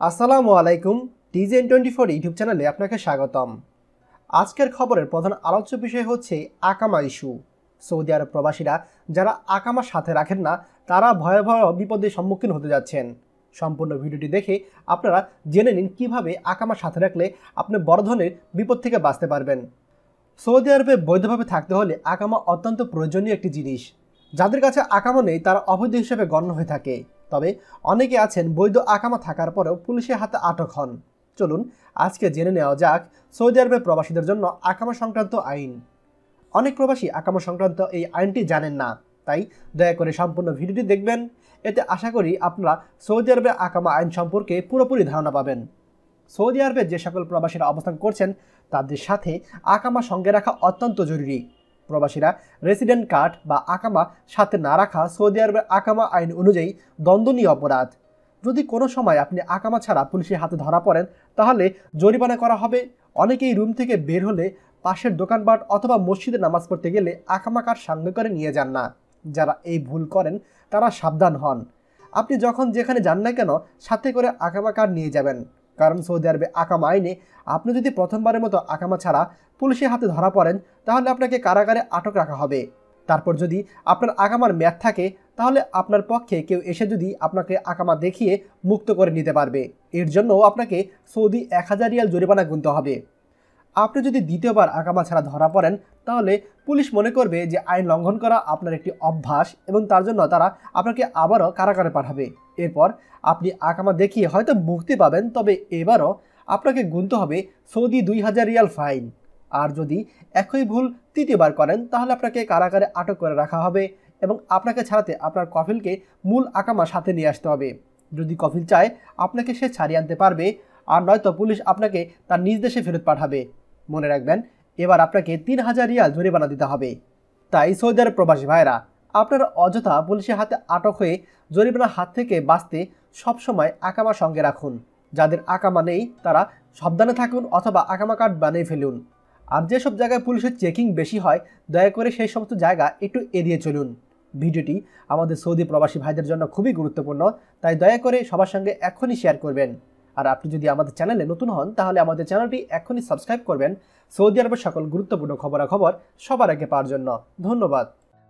আসসালামু আলাইকুম, টিজেন twenty four YouTube চ্যানেলে আপনাকে স্বাগতম। আজকের খবরের প্রধান আলোচ্য বিষয় হচ্ছে আকামা ইস্যু। সৌদি আরব প্রবাসীরা যারা আকামা সাথে রাখেন না, তারা ভয়াবহ বিপদের সম্মুখীন হতে যাচ্ছেন। সম্পূর্ণ ভিডিওটি দেখে আপনারা জেনে নিন কীভাবে আকামা সাথে রাখলে আপনি বড় ধরনের বিপদ থেকে বাঁচতে পারবেন। সৌদি আরবে বৈধভাবে থাকতে হলে আকামা অত্যন্ত প্রয়োজনীয় একটি জিনিস। যাদের কাছে আকামা নেই, তারা অবৈধ হিসেবে গণ্য হয়ে থাকে। তবে অনেকে আছেন বৈধ আকামা থাকার পরেও পুলিশের হাতে আটক হন। চলুন আজকে জেনে নেওয়া যাক সৌদি আরবের প্রবাসীদের জন্য আকামা সংক্রান্ত আইন। অনেক প্রবাসী আকামা সংক্রান্ত এই আইনটি জানেন না, তাই দয়া করে সম্পূর্ণ ভিডিওটি দেখবেন। এতে আশা করি আপনারা সৌদি আরবের আকামা আইন সম্পর্কে পুরোপুরি ধারণা পাবেন। সৌদি আরবে যে সকল প্রবাসীরা অবস্থান করছেন, তাদের সাথে আকামা সঙ্গে রাখা অত্যন্ত জরুরি। প্রবাসীরা রেসিডেন্ট কার্ড বা আকামা সাথে না রাখা সৌদি আরবের আকামা আইন অনুযায়ী দণ্ডনীয় অপরাধ। যদি কোনো সময় আপনি আকামা ছাড়া পুলিশের হাতে ধরা পড়েন, তাহলে জরিমানা করা হবে। অনেকেই রুম থেকে বের হলে পাশের দোকানপাট অথবা মসজিদে নামাজ পড়তে গেলে আকামা কার্ড সঙ্গে করে নিয়ে যান না। যারা এই ভুল করেন, তারা সাবধান হন। আপনি যখন যেখানে যান না কেন, সাথে করে আকামা কার্ড নিয়ে যাবেন। কারণ সৌদি আরবে আকামা আইনে আপনি যদি প্রথমবারের মতো আকামা ছাড়া পুলিশের হাতে ধরা পড়েন, তাহলে আপনাকে কারাগারে আটক রাখা হবে। তারপর যদি আপনার আকামার মেয়াদ থাকে, তাহলে আপনার পক্ষে কেউ এসে যদি আপনাকে আকামা দেখিয়ে মুক্ত করে নিতে পারবে। এর জন্য আপনাকে সৌদি এক হাজার রিয়াল জরিমানা গুনতে হবে। আপনি যদি দ্বিতীয়বার আকামা ছাড়া ধরা পড়েন, তাহলে পুলিশ মনে করবে যে আইন লঙ্ঘন করা আপনার একটি অভ্যাস এবং তার জন্য তারা আপনাকে আবারও কারাগারে পাঠাবে। এরপর আপনি আকামা দেখিয়ে হয়তো মুক্তি পাবেন, তবে এবারও আপনাকে গুনতে হবে সৌদি দুই হাজার রিয়াল ফাইন। আর যদি একই ভুল তৃতীয়বার করেন, তাহলে আপনাকে কারাগারে আটক করে রাখা হবে এবং আপনাকে ছাড়াতে আপনার কফিলকে মূল আকামা সাথে নিয়ে আসতে হবে। যদি কফিল চায়, আপনাকে সে ছাড়িয়ে আনতে পারবে, আর নয়তো পুলিশ আপনাকে তার নিজ দেশে ফেরত পাঠাবে। মনে রাখবেন, এবার আপনাকে তিন হাজার রিয়াল জরিমানা দিতে হবে। তাই সৌদি আরব প্রবাসী ভাইরা আপনারা অযথা পুলিশের হাতে আটক হয়ে জরিমানার হাত থেকে বাঁচতে সবসময় আকামা সঙ্গে রাখুন। যাদের আকামা নেই, তারা সাবধানে থাকুন অথবা আকামা কার্ড বানিয়ে ফেলুন। আর যেসব জায়গায় পুলিশের চেকিং বেশি হয়, দয়া করে সেই সমস্ত জায়গা একটু এড়িয়ে চলুন। ভিডিওটি আমাদের সৌদি প্রবাসী ভাইদের জন্য খুবই গুরুত্বপূর্ণ, তাই দয়া করে সবার সঙ্গে এখনই শেয়ার করবেন। আর আপনি যদি আমাদের চ্যানেলে নতুন হন, তাহলে আমাদের চ্যানেলটি এখনই সাবস্ক্রাইব করবেন। সৌদি আরবের সকল গুরুত্বপূর্ণ খবরাখবর সবার আগে পাওয়ার জন্য। ধন্যবাদ।